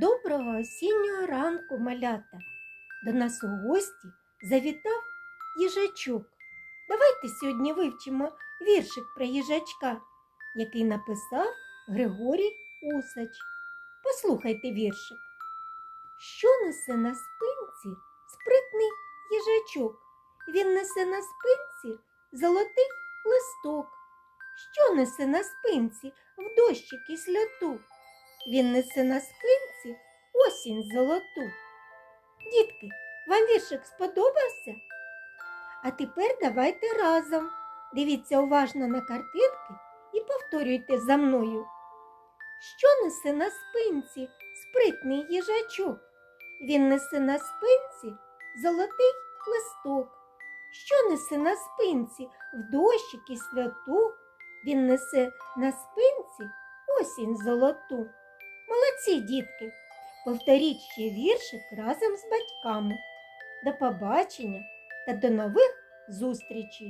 Доброго осіннього ранку, малята. До нас у гості завітав їжачок. Давайте сьогодні вивчимо віршик про їжачка, який написав Григорій Усач. Послухайте віршик. Що несе на спинці спритний їжачок? Він несе на спинці золотий листок. Що несе на спинці в дощі кислоту? Він несе на спинці осінь золоту. Дітки, вам віршик сподобався? А тепер давайте разом. Дивіться уважно на картинки і повторюйте за мною. Що несе на спинці спритний їжачок? Він несе на спинці золотий листок. Що несе на спинці в дощі кислоту? Він несе на спинці осінь золоту. Молодці, дітки! Повторіть ще віршик разом з батьками. До побачення та до нових зустрічей!